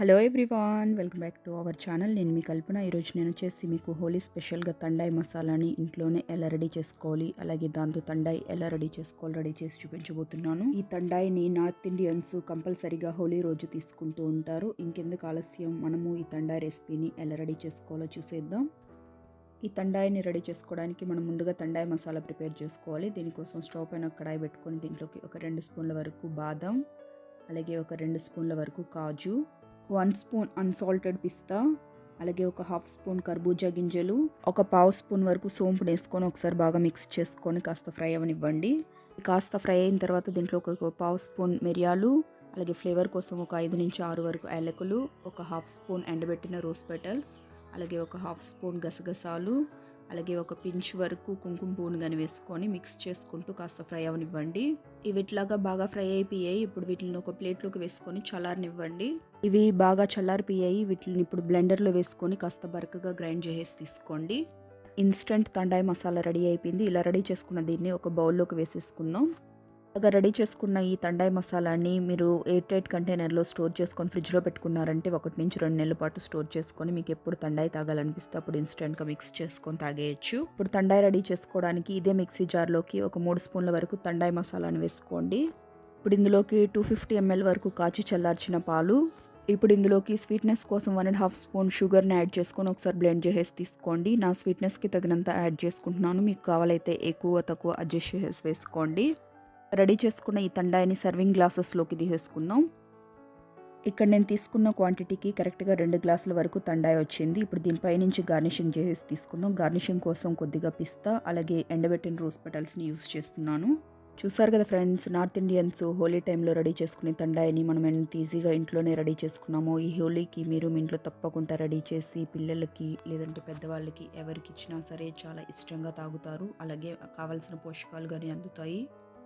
Hello everyone welcome back to our channel. నేను మీ కల్పన. ఈరోజు నేను వచ్చేసి మీకు హోలీ స్పెషల్గా తండాయి మసాలాని ఇంట్లోనే ఎలా రెడీ చేసుకోవాలి అలాగే దాంతో తండాయి ఎలా రెడీ చేసుకోవాలి రెడీ చేసి చూపించబోతున్నాను. ఈ తండాయిని నార్త్ ఇండియన్స్ కంపల్సరీగా హోలీ రోజు తీసుకుంటూ ఉంటారు. ఇంకెందుకు ఆలస్యం? మనము ఈ తండాయి రెసిపీని ఎలా రెడీ చేసుకోవాలో చూసేద్దాం. ఈ తండాయిని రెడీ చేసుకోవడానికి మనం ముందుగా తండాయి మసాలా ప్రిపేర్ చేసుకోవాలి. దీనికోసం స్టవ్ పైన కడాయి పెట్టుకొని దీంట్లోకి ఒక రెండు స్పూన్ల వరకు బాదం అలాగే ఒక రెండు స్పూన్ల వరకు కాజు వన్ స్పూన్ అన్సాల్టెడ్ పిస్తా అలాగే ఒక హాఫ్ స్పూన్ కర్బూజా గింజలు ఒక పావు స్పూన్ వరకు సోంపు వేసుకొని ఒకసారి బాగా మిక్స్ చేసుకొని కాస్త ఫ్రై అవనివ్వండి. కాస్త ఫ్రై అయిన తర్వాత దీంట్లో ఒక పావు స్పూన్ మిరియాలు అలాగే ఫ్లేవర్ కోసం ఒక ఐదు నుంచి ఆరు వరకు యాలకులు ఒక హాఫ్ స్పూన్ ఎండబెట్టిన రోజ్ పెటల్స్ అలాగే ఒక హాఫ్ స్పూన్ గసగసాలు అలాగే ఒక పించ్ వరకు కుంకుమ పువ్వును కానీ వేసుకొని మిక్స్ చేసుకుంటూ కాస్త ఫ్రై అవనివ్వండి. ఇవి ఇట్లాగా బాగా ఫ్రై అయిపోయాయి. ఇప్పుడు వీటిని ఒక ప్లేట్లోకి వేసుకొని చల్లారనివ్వండి. ఇవి బాగా చల్లారిపోయాయి. వీటిని ఇప్పుడు బ్లెండర్లో వేసుకొని కాస్త బరకగా గ్రైండ్ చేసేసి తీసుకోండి. ఇన్స్టెంట్ తండాయి మసాలా రెడీ అయిపోయింది. ఇలా రెడీ చేసుకున్న దీన్ని ఒక బౌల్లోకి వేసేసుకుందాం. అలాగా రెడీ చేసుకున్న ఈ తండాయి మసాలాని మీరు ఎయిట్ ఎయిట్ కంటైనర్లో స్టోర్ చేసుకొని ఫ్రిడ్జ్లో పెట్టుకున్నారంటే ఒకటి నుంచి రెండు నెలల పాటు స్టోర్ చేసుకొని మీకు ఎప్పుడు తండాయి తాగాలనిపిస్తే అప్పుడు ఇన్స్టెంట్గా మిక్స్ చేసుకొని తాగేయచ్చు. ఇప్పుడు తండాయి రెడీ చేసుకోవడానికి ఇదే మిక్సీ జార్లోకి ఒక మూడు స్పూన్ల వరకు తండాయి మసాలాను వేసుకోండి. ఇప్పుడు ఇందులోకి టూ ఫిఫ్టీ ఎంఎల్ వరకు కాచి చల్లార్చిన పాలు. ఇప్పుడు ఇందులోకి స్వీట్నెస్ కోసం వన్ అండ్ హాఫ్ స్పూన్ షుగర్ని యాడ్ చేసుకొని ఒకసారి బ్లెండ్ చేసేసి తీసుకోండి. నా స్వీట్నెస్కి తగినంత యాడ్ చేసుకుంటున్నాను. మీకు కావాలైతే ఎక్కువ తక్కువ అడ్జస్ట్ చేసేసి వేసుకోండి. రెడీ చేసుకున్న ఈ తండాయిని సర్వింగ్ గ్లాసెస్లోకి తీసేసుకుందాం. ఇక్కడ నేను తీసుకున్న క్వాంటిటీకి కరెక్ట్గా రెండు గ్లాసుల వరకు తండాయి వచ్చింది. ఇప్పుడు దీనిపై నుంచి గార్నిషింగ్ చేసి తీసుకుందాం. గార్నిషింగ్ కోసం కొద్దిగా పిస్తా అలాగే ఎండబెట్టిన రోజ్ పెటల్స్ని యూస్ చేస్తున్నాను. చూసారు కదా ఫ్రెండ్స్ నార్త్ ఇండియన్స్ హోలీ టైంలో రెడీ చేసుకునే తండాయిని మనం ఎంత ఈజీగా ఇంట్లోనే రెడీ చేసుకున్నామో ఈ హోలీకి మీరు మీ ఇంట్లో తప్పకుండా రెడీ చేసి పిల్లలకి లేదంటే పెద్దవాళ్ళకి ఎవరికి ఇచ్చినా సరే చాలా ఇష్టంగా తాగుతారు. అలాగే కావాల్సిన పోషకాలు కానీ అందుతాయి.